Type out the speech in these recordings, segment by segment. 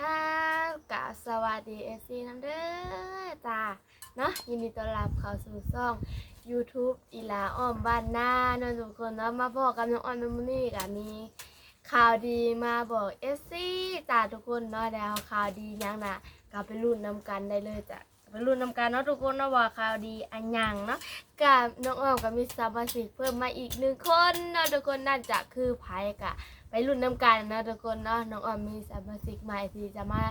ก้ากะสวัสดีเอซีน้ำเด้อจ้าเนาะยินดีต้อนรับเข้าสู่ช่อง YouTube อีลาอ้อมบ้านนาเนาะทุกคนเนาะมาบอกกับน้องอ้อมน้ำนี่กะมีข่าวดีมาบอกเอซีจ้าทุกคนเนาะแล้วข่าวดียังนะกลับไปรุ่นนำกันได้เลยจ้ะ ไปรุ่นนำกันเนาะทุกคนเนาะว่าข่าวดีอันยังเนาะกับน้องอ้อมก็มีสมาชิกเพิ่มมาอีกหนึ่งคนเนาะทุกคนน่าจะคือไผกะ ไปรุ่นนำกันนะทุกคนเนาะน้องอ้อมมีสมาชิกใหม่ที่จะมา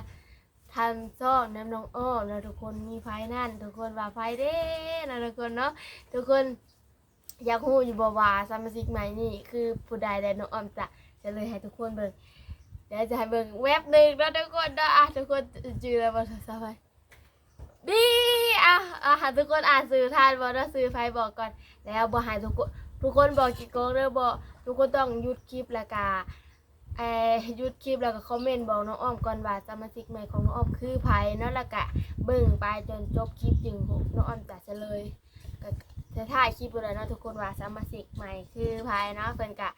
ทำซ่องน้ำน้องอ้อมนะทุกคนมีไฟนั่น ทุกคนว่าไฟเด้นะทุกคนเนาะทุกคนอยากรู้อยู่บ่ว่าสมาชิกใหม่นี่คือผู้ใดและน้องอ้อมจะจะเลยให้ทุกคนเบิ่งเดี๋ยวจะให้เบิ่งเว็บหนึ่งเนาะทุกคนเนาะอะทุกคนจือแล้วบ่สบาย ดีอะอะห้ทุกคนอ่านสื่อทานบ่เนะสื่อไฟบอกก่อน แล้วบ่ให้ทุกคนทุกคนบอกกี่โกงเด้อบ่ทุกคนต้องหยุดคลิปแล้วก็เอ่อหยุดคลิปแล้วก็คอมเมนต์บอกน้องอ้อมก่อนว่าสมาชิกใหม่ของน้องอ้อมคือไผเนาะแล้วก็เบิ่งไปจนจบคลิปจึงน้องอ้อมจะเฉลยก็จะถ่ายคลิปเลยเนาะทุกคนว่าสมาชิกใหม่คือไผเนาะเพิ่นก็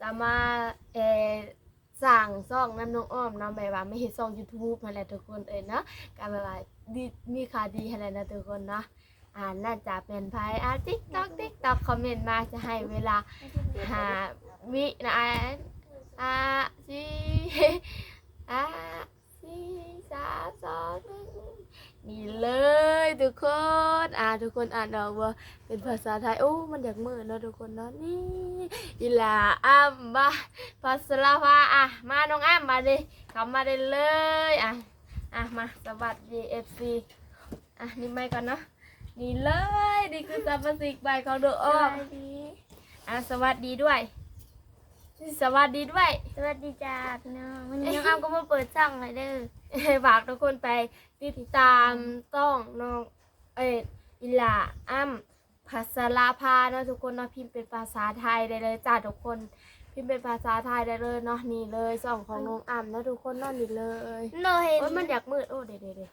จะมาเอ่อ สั่งซ่องน้ำน้องอ้อมน้องใบว่าไม่เห็นซ่อง YouTube นั่นแล้วทุกคนเอ้ยเนาะก็แบบว่าดีมีข่าวดีอะไรนะทุกคนเนาะอ่าน่าจะเป็นไผอะ TikTok TikTok คอมเมนต์มาจะให้เวลาหาวินะอ่าสี่อ่าสี่สามสองหนึ่ง นี่เลยทุกคน อ่าทุกคนอ่านออกว่าเป็นภาษาไทยโอ้มันอยากมือเนาะทุกคนเนาะนี่อีหลาอ้ำมาภาษาลาวาอะมาน้องอ้ำมาดิเข้ามาได้เลยอะอะมาสวัสดีเอฟซีอะนี่ไม่ก่อนเนาะนี่เลยนี่คือสมาชิกใบของดวงอ้อมสวัสดีอะสวัสดีด้วย สวัสดีด้วย สวัสดีจ้าพี่น้องวันนี้น้องอ้ำก็มาเปิดช่องเลยเด้อฝากทุกคนไป ติดตามต้องน้องเอ็ดอิลาอ้ำภาษาลาพาเนาะทุกคนเนาะพิมพ์เป็นภาษาไทยได้เลยจ้าทุกคน พิมพ์เป็นภาษาไทยได้เลยเนาะนี่เลยสองของน้องอ้ำเนาะทุกคนเนาะนี่เลยโนเห็นโอ้ยมันอยากมืดโอ้เดี๋ยวเดี๋ยวเดี๋ยว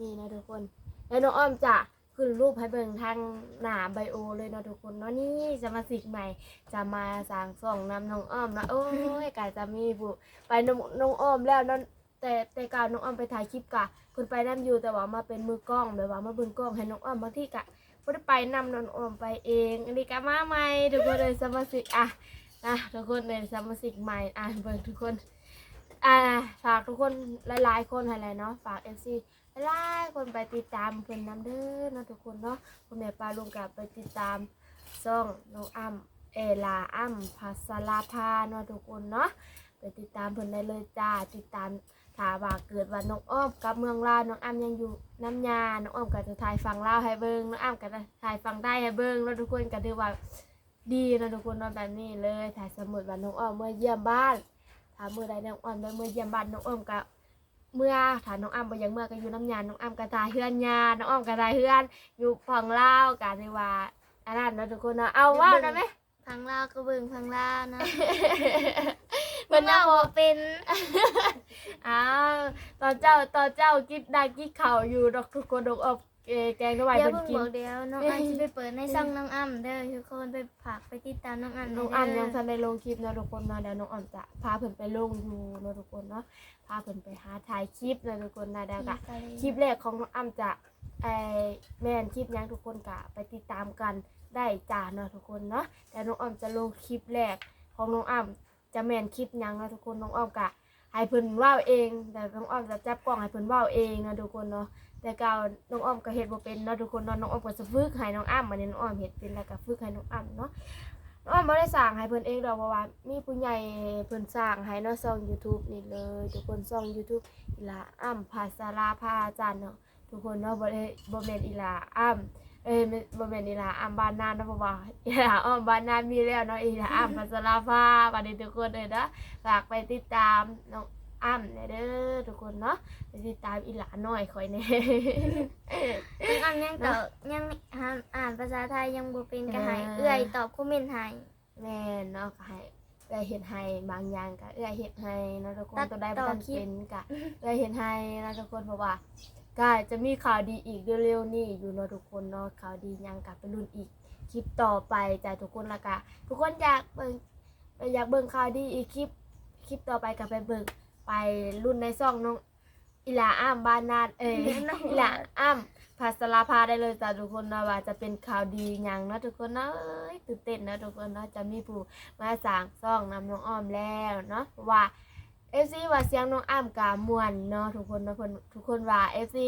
นี่นะทุกคน แล้วน้องอ้อมจะขึ้นรูปให้เบิ่งทางหน้าไบโอเลยเนาะทุกคนเนาะนี่สมาชิกใหม่ จะมาสร้างส่องนำน้องอ้อมนะโอ้ยกาจะมีผู้ไปน้องน้องอ้อมแล้วเนั่นแต่แต่กาวน้องอ้อมไปถ่ายคลิปกะ คนไปนํอยู่แต่ว่ามาเป็นมือกล้องแบบว่ามาเบิ่งกล้องให้น้องอ้อมบางที่กะบ่ได้ไปนำน้องอ้อมไปเอง อันนี้ก็มาใหม่ทุกคนเลยสมาชิกอะนะทุกคนเลยสมาชิกใหม่อะเบิ่งทุกคนอ่าฝากทุกคนหลายๆคนอะไรเนาะฝาก FC หลายคนไปติดตามเพิ่นนํเด้อเนาะทุกคนเนาะคุณแม่ปลาลุงกับไปติดตามช่องน้องอ้ำเอลาอ้ำภาษาลาพาเนาะทุกคนเนาะไปติดตามเพิ่นได้เลยจ้าติดตาม ถ้าว่าเกิดว่าน้องอ้อมกับเมืองลาวน้องอ้ำยังอยู่น้ำยาน้องอ้อมก็จะถ่ายฟังลาวให้เบิ่งน้องอ้ำก็จะถ่ายฟังได้ให้เบิ่งแล้วทุกคนก็ถือว่าดีเนาะทุกคนเนาะแบบนี้เลยถ่ายสมุดว่าน้องอ้อมเมื่อเยี่ยมบ้านถ้าเมื่อใดน้องอ้อมได้เมื่อเยี่ยมบ้านน้องอ้อมก็เมื่อถ้าน้องอ้ำบ่อยังเมื่อก็อยู่น้ำยาน้องอ้ำก็ถ่ายเฮือนยาน้องอ้อมก็ถ่ายเฮือนอยู่ฝั่งลาวก็ถือว่าอันนั้นเนาะทุกคนเนาะเอาว่าได้ไหมพังลาวก็เบิ่งพังลาวเนาะ เพิ่นยังว่าบ่บ่เป็นอ้าวตอนเจ้าตอนเจ้ากินได้กินข้าวอยู่ดอกทุกคนดอกอบเอ่อแกงก็ไหวเดี๋ยวเพิ่นเพิ่งกินบอกเดี๋ยวน้องอ้ำจะไปเปิดในช่องน้องอ้ำเด้อทุกคนไปฝากไปติดตามน้องอ้ำน้องเด้อ่ำยังทันได้ลงคลิปเนาะทุกคนเนาะเดี๋ยวน้องอ่ำจะพาเพิ่นไปลงอยู่เนาะทุกคนเนาะพาเพิ่นไปหาถ่ายคลิปเนาะทุกคนนะเดี๋ยวก็คลิปแรกของน้องอ่ำจะไอแม่นคลิปหยังทุกคนก็ไปติดตามกันได้จ้าเนาะทุกคนเนาะแต่น้องอ่ำจะลงคลิปแรกของน้องอ่ำ จะแม่นคลิปหยังนะทุกคนน้องอ่ำก็ให้เพิ่นเว้าเอง แต่น้องอ้อมจะจับกล้องให้เพิ่นเว้าเองนะทุกคนเนาะแต่กาน้องอ้อมก็เฮ็ดบ่เป็นเนาะทุกคนเนาะน้องอ้อมก็จะฝึกให้น้องอ้ำมาเนี่ยน้องอ้อมเฮ็ดเป็นแล้วก็ฝึกให้น้องอ้ำเนาะน้องอ้อมบ่ได้สร้างให้เพิ่นเองดอกเพราะว่ามีผู้ใหญ่เพิ่นสร้างให้เนาะช่อง YouTube นี่เลยทุกคนช่อง YouTube อีหลาอ้ำภาษาลาพาอาจารย์เนาะทุกคนเนาะบ่ได้บ่แม่นอีหลาอ้ำ เอ้ยไม่บ่แม่นอีหลาอ้ำบ้านนาเนาะเพราะว่าอีหลาอ้อมบ้านนามีแล้วเนาะอีหลาอ้ำภาษาลาพาบัดนี้ทุกคนเด้อนะฝากไปติดตามน้องอ้ำเนี่ยเด้อทุกคนเนาะไปติดตามอีหลาน้อยคอยแน่น้องอ้ำยังตอบยังอ่านอ่านภาษาไทยยังบ่เป็นก็ให้เอื้อยตอบคอมเมนต์ให้ แม่นเนาะก็ให้เอื้อยเห็ดให้บางอย่างก็เอื้อยเห็ดให้เนาะทุกคนตัดตัวได้ต่บ่อทันคลิป เป็นก็เอื้อยเห็ดให้เนาะทุกคนเพราะว่า ก็จะมีข่าวดีอีกเร็วๆนี่อยู่เนาะทุกคนเนาะข่าวดียังกลับไปรุ่นอีกคลิปต่อไปจ้ะทุกคนละกะทุกคนอยากเบิ่งอยากเบิ่งข่าวดีอีกคลิปคลิปต่อไปก็ไปเบิ่งไปรุ่นในซ่องน้องอีหลาอ้ามบ้านนาดเอ้ยอีหลาอ้ามภาษลาพาได้เลยจ้ะทุกคนเนาะว่าจะเป็นข่าวดีหยังเนาะทุกคนเนาะเอ้ยตื่นเต้นเนาะทุกคนเนาะจะมีผู้มาสร้างซ่องนำน้องอ้อมแล้วเนาะเพราะว่า FC ว่าเสียงน้องอ้ามกะม่วนเนาะทุกคนเนาะเพิ่นทุกคนว่า FC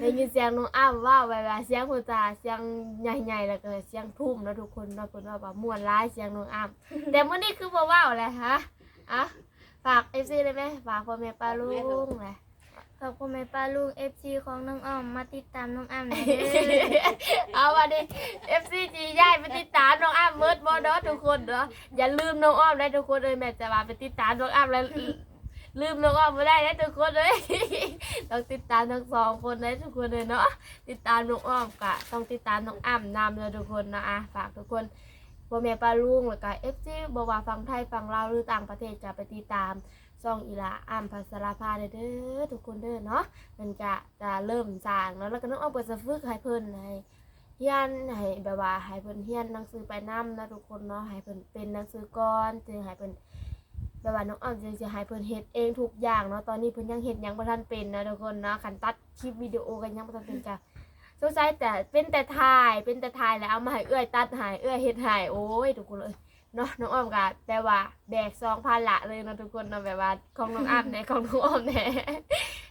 ได้ยินเสียงน้องอ้ามว่าไว้ว่าเสียงเพิ่นจ้าเสียงใหญ่ๆแล้วก็เสียงทุ่มเนาะทุกคนเนาะเพิ่นว่าว่าม่วนหลายเสียงน้องอ้ามแต่มื้อนี้คือบ่เว้าแหละฮะอะฝาก FC ได้ไหมฝากพ่อแม่ป้าลุงแหละขอบคุณแม่ป้าลุง FC ของน้องอ้อมมาติดตามน้องอ้ำหน่อยเอาวันนี้ FC จีย้ายไปติดตามน้องอ้ามเมิดบ่เนาะทุกคนเนาะอย่าลืมน้องอ้อมได้ทุกคนเลยแม่จะว่าไปติดตามน้องอ้ามแล้ว ลืมน้องอ้อมไม่ได้นะทุกคนเลยต้องติดตามทั้งสองคนเลยทุกคนเลยเนาะติดตามน้องอ้อมกะต้องติดตามน้องอ้ำนำเลยทุกคนเนาะอะฝากทุกคนพ่อแม่ป้าลุงแล้วก็ FC บ่ว่าฟังไทยฟังลาวหรือต่างประเทศจะไปติดตามช่องอีหลาอ้ำพัสราภาเด้อเด้อทุกคนเด้อเนาะมันจะจะเริ่มสร้างแล้วแล้วก็ต้องเอาไปสฝึกให้เพิ่นให้เฮียนให้แบบว่าให้เพิ่นเฮียนหนังสือไปนำนะทุกคนเนาะให้เพิ่นเป็นหนังสือก่อนจึงให้เพิ่น แบบว่าน้องอ้อมจึงจะให้เพิ่นเฮ็ดเองทุกอย่างเนาะตอนนี้เพิ่นยังเฮ็ดหยังบ่ทันเป็นนะทุกคนเนาะคันตัดคลิปวิดีโอกันยังบ่ทันเป็นจ้ะสงสัยแต่เป็นแต่ถ่ายเป็นแต่ถ่ายแล้วเอามาให้เอื้อยตัดให้เอื้อยเฮ็ดให้โอ้ยทุกคนเลยเนาะน้องอ้อมก็แต่ว่าแบก2,000ละเลยเนาะทุกคนเนาะแบบว่าของน้องอ้ํแหน่ของน้องอ้อมแหน่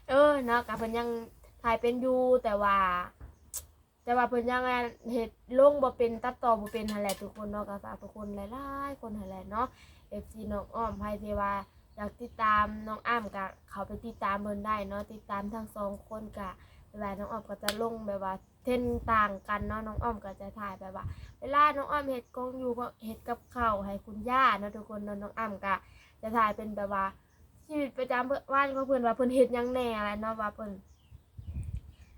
เออเนาะกับเพิ่นยังถ่ายเป็นอยู่แต่ว่า แต่ว่าเพิ่นยังเฮ็ดลงบ่เป็นตัดต่อบ่เป็นหั่นแหละทุกคนเนาะก็ฝากทุกคนหลายๆคนหั่นแหละเนาะ FC น้องอ้อมไผที่ว่าอยากติดตามน้องอ้ำก็เขาไปติดตามเพิ่นได้เนาะติดตามทั้งสองคนก็เวลาน้องอ้อมก็จะลงแบบว่าเทรนต่างกันเนาะน้องอ้อมก็จะถ่ายแบบว่า เวลาน้องอ้อมเฮ็ดกงอยู่ก็เฮ็ดกับเขาให้คุณย่าเนาะทุกคนเนาะน้องอ้ำก็จะถ่ายเป็นแบบว่าชีวิตประจำเพื่อนว่านของเพื่อนว่าเพื่อนเฮ็ดยังแหน่อะไรเนาะว่าเพื่อน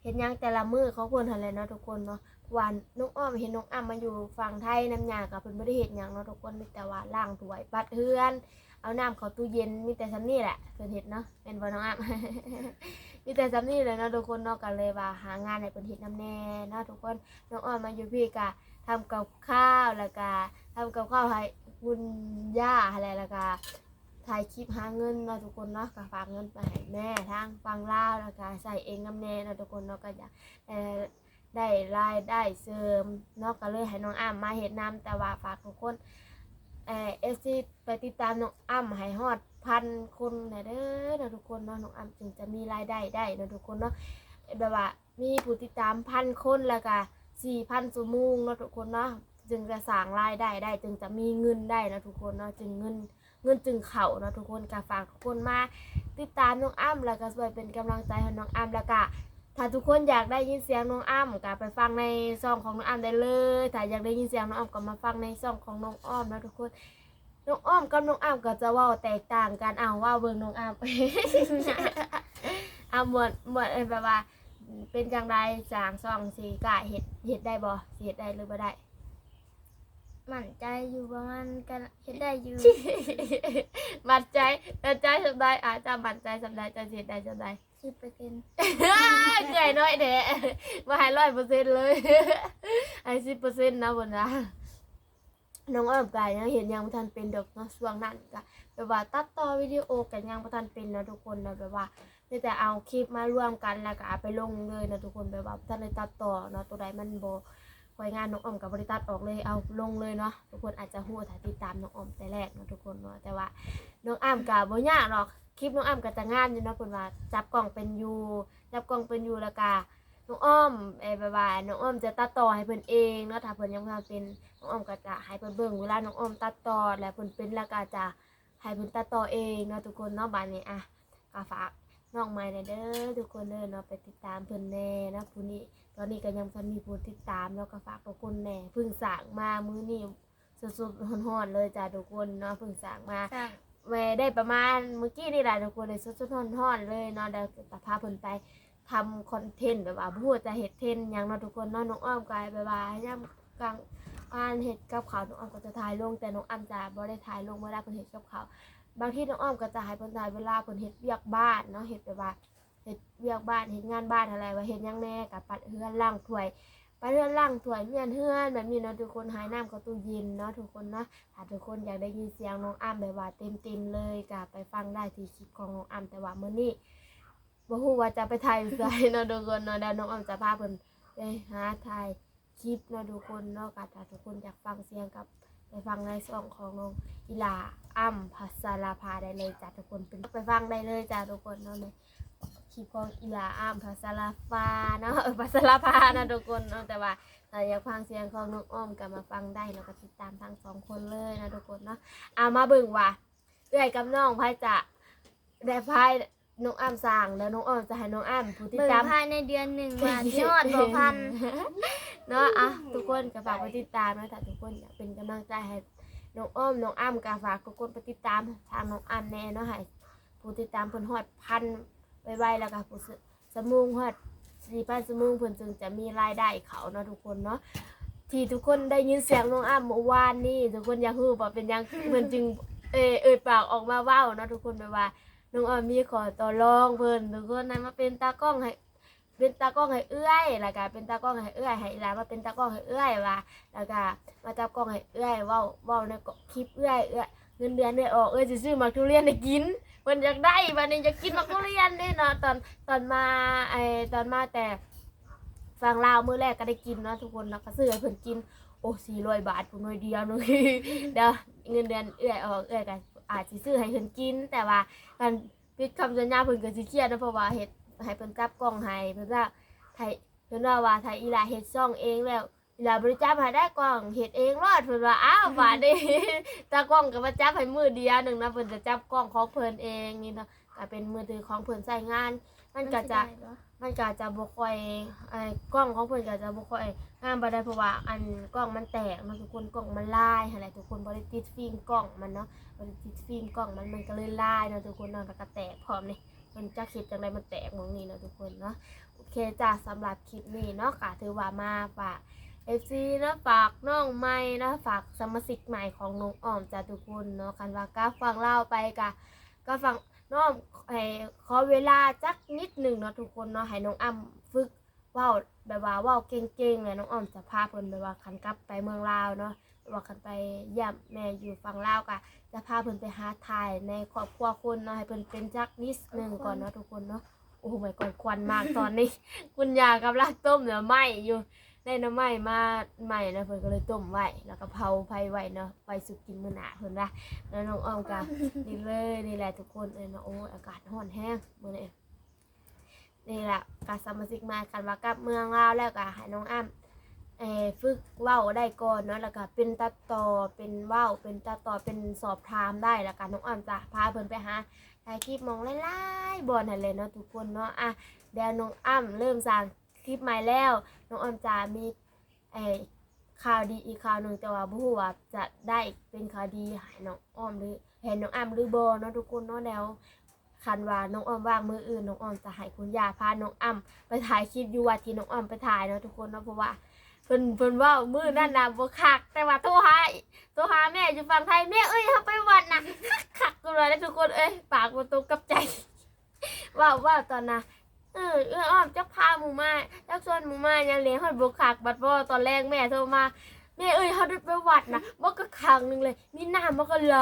เฮ็ดหยังแต่ละมื้อของเพื่อนหั่นแหละเนาะทุกคนเนาะวาน้องอ้อมเห็นน้องอ้ำมาอยู่ฝั่งไทยน้ำยากับเพิ่นบ่ได้เฮ็ดหยังเนาะทุกคนมีแต่ว่าล้างถวยปัดเฮือน เอาน้ำเข้าตู้เย็นมีแต่ซำนี้แหละเพิ่นเฮ็ดเนาะเป็นบ่น้องอ้ำมีแต่ซำนี้เลยเนาะทุกคนเนาะก็เลยว่าหางานให้เพิ่นเฮ็ดน้ำแน่เนาะทุกคนน้องอ้อมมาอยู่พี่ก็ทำกับข้าวแล้วก็ทำกับข้าวให้คุณย่าอะไรแล้วก็ ถ่ายคลิปหาเงินเนาะทุกคนเนาะก็ฝากเงินไปให้แม่ทางฟังลาวแล้วก็ใส่เองน้ำแน่เนาะทุกคนเนาะก็อยากได้รายได้เสริมเนาะก็เลยให้น้องอ้ำมาเฮ็ดน้ำแต่ว่าฝากทุกคนเอเอฟซีไปติดตามน้องอ้ำให้ฮอดพันคนแหน่เด้อเนาะทุกคนเนาะน้องอ้ำจึงจะมีรายได้ได้เนาะทุกคนเนาะแบบว่ามีผู้ติดตามพันคนแล้วก็สี่พันชั่วโมงเนาะทุกคนเนาะจึงจะสร้างรายได้ได้ จึงจะมีเงินได้นะทุกคนเนาะจึงเงิน เงินจึงเข่าเนาะทุกคนก็ฝากทุกคนมาติดตามน้องอ้ำแล้วก็ช่วยเป็นกำลังใจให้น้องอ้ำแล้วก็ถ้าทุกคนอยากได้ยินเสียงน้องอ้ำก็ไปฟังในช่องของน้องอ้ำได้เลย ถ้าอยากได้ยินเสียงน้องอ้ำก็มาฟังในช่องของน้องอ้อมนะทุกคน น้องอ้อมกับน้องอ้ำก็จะเว่าแตกต่างกันเอาว่าเบิ่งน้องอ้ำเอาหมดหมดเอ้ยแบบว่า เป็นจังไดสร้างช่องสีกะเฮ็ดเฮ็ดได้บ่เฮ็ดได้หรือบ่ได้ มั่นใจอยู่ประมาณกันเฮ็ดได้อยู่ มั่นใจมั่นใจสำได้อาจจะมั่นใจสำได้จะเสียได้สำได้สิบเปอร์เซ็นต์เกยน้อยเดะมาให้ร้อยเปอร์เซ็นต์เลยให้สิบเปอร์เซ็นต์นะบนนะน้องอ้อมกายยังเห็นยังบ่ทันเป็นดอกเนาะช่วงนั้นก็แบบว่าตัดต่อวิดีโอกันยังบ่ทันเป็นนะทุกคนนะแบบว่ามีแต่เอาคลิปมารวมกันแล้วก็เอาไปลงเลยนะทุกคนแบบว่าบ่ทันได้ตัดต่อเนาะตัวใดมันบ่ ค่อยงานน้องอ้อมกับบริตัดออกเลยเอาลงเลยเนาะทุกคนอาจจะฮู้ถ้าติดตามน้องอ้อมแต่แรกเนาะทุกคนเนาะแต่ว่าน้องอ้ำกับบ่ยากหรอกคลิปน้องอ้ำก็จะงานอยู่เนาะเพิ่นว่าจับกล่องเป็นอยู่จับกล่องเป็นอยู่แล้วก็น้องอ้อมเอ้ยบายบายน้องอ้อมจะตัดต่อให้เพิ่นเองเนาะถ้าเพิ่นยังทันเป็นน้องอ้อมก็จะให้เพิ่นเบิ่งเวลาน้องอ้อมตัดต่อแล้วเพิ่นเป็นแล้วก็จะให้เพิ่นตัดต่อเองเนาะทุกคนเนาะบัดนี้อะก็ฝาก น้องใหม่เด้อทุกคนเด้อเนาะไปติดตามเพิ่นแน่เนาะผู้นี้ตอนนี้ก็ยังบ่ทันมีผู้ติดตามเนาะก็ฝากทุกคนแน่เพิ่งสร้างมามื้อนี้สดๆร้อนๆเลยจ้ะทุกคนเนาะเพิ่งสร้างมาสร้างแม่ได้ประมาณเมื่อกี้นี่แหละทุกคนเลยสดๆร้อนๆเลยเนาะเดี๋ยวจะพาเพิ่นไปทำคอนเทนต์แบบว่าพูดจะเฮ็ดเทรนด์หยังเนาะทุกคนเนาะน้องอ้อมกายแบบว่าย่ำกลางอ่านเฮ็ดกับข้าวน้องอ้อมก็จะถ่ายลงแต่น้องอ้อมจะบ่ได้ถ่ายลงเวลาเพิ่นเฮ็ดกับข้าว บางทีน้องอ้อมก็จะให้เพิ่นถ่ายเวลาเพิ่นเฮ็ดเวียกบ้านเนาะเฮ็ดแบบว่าเฮ็ดเวียกบ้านเฮ็ดงานบ้านอะไรว่าเฮ็ดหยังแน่กับปัดเฮือนล้างถ้วยไปเฮือนล้างถ้วยเฮือนเฮือนแบบนี้เนาะทุกคนหายน้ำเขาตู้เย็นเนาะทุกคนเนาะถ้าทุกคนอยากได้ยินเสียงน้องอ้ำแบบว่าเต็มๆเลยก็ไปฟังได้ที่คลิปของน้องอ้ำแต่ว่ามื้อนี้บ่ฮู้ว่าจะไปถ่ายอยู่ไสเนาะทุกคนเนาะเดี๋ยวน้องอ้อมจะพาเพิ่นไปหาถ่ายคลิปเนาะทุกคนเนาะก็ถ้าทุกคนอยากฟังเสียงกับ ไปฟังในช่องของน้องอีหลาอ้ำพัสราภาได้เลยจ้ะทุกคนเป็นไปฟังได้เลยจ้ะทุกคนเนาะในคลิปของอีหลาอ้ำพัสราภาเนาะเออพัสราภานะทุกคนเนาะแต่ว่าถ้าอยากฟังเสียงของน้องอ้อมก็มาฟังได้เนาะก็ติดตามทั้งสองคนเลยนะทุกคนเนาะเอามาเบิ่งว่าเอื้อยกับน้องไผจะได้ไผน้องอ้ำสร้างแล้วน้องอ้อมจะให้น้องอ้ำผู้ติดเบิ่งตามภายในเดือนหนึ่งว่าสิฮอดบ่พัน เนาะอะทุกคนก็ฝากไปติดตามนะถ้าทุกคนอยากเป็นกำลังใจให้น้องอ้อมน้องอ้ำก็ฝากทุกคนไปติดตามทางน้องอ้ำแน่เนาะให้ผู้ติดตามเพิ่นฮอดพันไวๆแล้วก็ผู้สสมุงฮอดสี่พันสมุงเพิ่นจึงจะมีรายได้เขาเนาะทุกคนเนาะที่ทุกคนได้ยินเสียงน้องอ้ำเมื่อวานนี่ทุกคนอยากรู้ว่าเป็นยังเพิ่นจึงเออเอ่ยปากออกมาเว้าเนาะทุกคนแบบว่าน้องอ้อมมีขอต่อรองเพิ่นทุกคนนั้นมาเป็นตากล้องให้ เป็นตากล้องให้เอื้อยแล้วก็เป็นตากล้องให้เอื้อยให้หลานมาเป็นตากล้องให้เอื้อยว่าแล้วก็มาจับกล้องให้เอื้อยเว้าเว้าในคลิปเอื้อยเอื้อยเงินเดือนได้ออกเอ้ยสิซื้อมากทุเรียนให้กินเพิ่นอยากได้บัดนี้อยากกินมากทุเรียนเด้เนาะตอนตอนมาไอตอนมาแต่ฟังลาวมื้อแรกก็ได้กินเนาะทุกคนเนาะก็ซื้อให้เพิ่นกินโอ้400บาทพุ่นหน่อยเดียวนึงเดี๋ยวเงินเดือนเอื้อยออกเอื้อยก็อาจสิซื้อให้เพิ่นกิน แต่ว่าการปิดคำสัญญาเพิ่นก็สิเครียดนะเพราะว่าเฮ็ด ให้เพิ่นจับกล้องให้เพิ่นว่าไทยเพิ่นว่าว่าไทยอีหลาเฮ็ดซ่องเองแล้วอีหลาบ่ได้จับให้ได้กล้องเฮ็ดเองรอดเพิ่นว่าอ้าวบาดนี้ตากล้องก็มาจับให้มือเดียวหนึงนะเพิ่นจะจับกล้องของเพิ่นเองนี่เนาะก็เป็นมือถือของเพิ่นใช้งาน มันก็จะมันก็จะบ่ค่อยไอ้กล้องของเพิ่นก็จะบ่ค่อยงามบ่ได้เพราะว่าอันกล้องมันแตกเนาะทุกคนกล้องมันลายหั่นแหละทุกคนบ่ได้ติดฟิล์มกล้องมันเนาะบ่ได้ติดฟิล์มกล้องมันมันก็เลยลายเนาะทุกคนเนาะแล้วก็แตกพร้อมนี่ มันจะคลิปจังไรมันแตกมองนี้เนาะทุกคนเนาะโอเคจ้าสำหรับคลิปนี้เนาะกะถือว่ามาฝากเอซีนะฝากน้องใหม่นะฝากสมาชิกใหม่ของน้องอ้อมจ้าทุกคนเนาะคันว่าก็ฟังเล่าไปกะก็ฟังน้องให้ขอเวลาจักนิดหนึ่งเนาะทุกคนเนาะให้น้องอ้ำฝึกว่า แบบว่าว้าเก่งๆเลยน้องอ้อมจะพาเพิ่นแบบว่าคันกลับไปเมืองลาวเนาะแบบว่าคันไปเยี่ยมแม่อยู่ฝั่งลาวกะจะพาเพิ่นไปหาถ่ายในครอบครัวคนเนาะให้เพิ่นเป็นจักนิดหนึ่งก่อนเนาะทุกคนเนาะโอ้โหไม่ก่อนควันมากตอนนี้ คุณยากำลังต้มเนื้อไหมอยู่ได้น้ำไหมมาใหม่นะเพิ่นก็เลยต้มไว้แล้วก็เผาไฟไว้เนาะไปสุกกินมื้อหน้าเพิ่นว่าแล้วน้องอ้อมก็นี่เลยนี่แหละทุกคนเอ้ยเนาะโอ้อากาศร้อนแห้งมื้อนี้ นี่แหละการสมาชิกมากันว่ากับเมืองลาวแล้วก็ให้น้องอ้ำเอฝึกเว้าได้ก่อนเนาะแล้วก็เป็นตัดต่อเป็นเว้าเป็นตัดต่อเป็นสอบถามได้แล้วก็น้องอ้อมจะพาเพิ่นไปหาถ่ายคลิปมองไล่ๆบอลนั่นเลยเนาะทุกคนเนาะอะเดี๋ยวน้องอ้ำเริ่มสร้างคลิปใหม่แล้ว น้องอ้อมจะมีเอข่าวดีอีกข่าวหนึ่งแต่ว่าบ่ฮู้ว่าจะได้เป็นข่าวดีให้น้องอ้อมหรือให้น้องอ้ำหรือบ่เนาะทุกคนเนาะแล้ว คันว่าน้องอ้อมว่างมืออื่นน้องอ้อมจะให้คุณยาพาน้องอ้ำไปถ่ายคลิปอยู่วัดที่น้องอ้อมไปถ่ายเนาะทุกคนเนาะเพราะว่าเพิ่นเพิ่นว่ามือนั่นน่ะบ่คัก แต่ว่าโทรหาโทรหาแม่อยู่ฝั่งไทยแม่เอ้ยเฮาไปวัดน่ะคักกันเลยนะทุกคนเอ้ยปากบ่ตรงกับใจว่าว่าตอนน่ะเออเอออ้อมจักพาหมู่มาจักชวนหมู่มายังเลี้ยงฮอดบ่คักบัดบ่ตอนแรกแม่โทรมา ม่เอ้ยเฮาได้ไปวัดน่ะบ่ก็ครั้งหนึ่งเลย มีหน้ำมันก็ไหล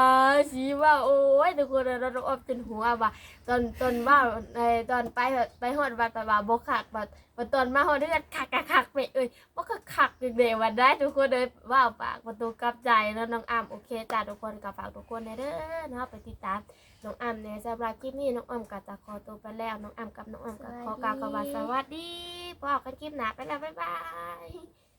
สิว่า โอ้ยทุกคนเราต้องออกจนหัวว่าตอนตอนว่าไอตอนไปไปฮอดวัดแต่ว่าบ่คักบัดบัดตอนมาฮอดเดือนคักๆคักไปเอ้ยว่าก็ขักเด็กๆวันได้ทุกคนเลยว่าปากประตูกลับใจแล้วน้องอ้ำโอเคจ้าทุกคนกับฝากทุกคนในเด้อเนาะไปติดตามน้องอ้ำในสำหรับคลิปนี้น้องอ้ำก็จะขอตัวไปแล้วน้องอ้ำกับน้องอ้ำก็ขอกล่าวคำว่าสวัสดีพบกันคลิปหน้าไปแล้วบ๊ายบาย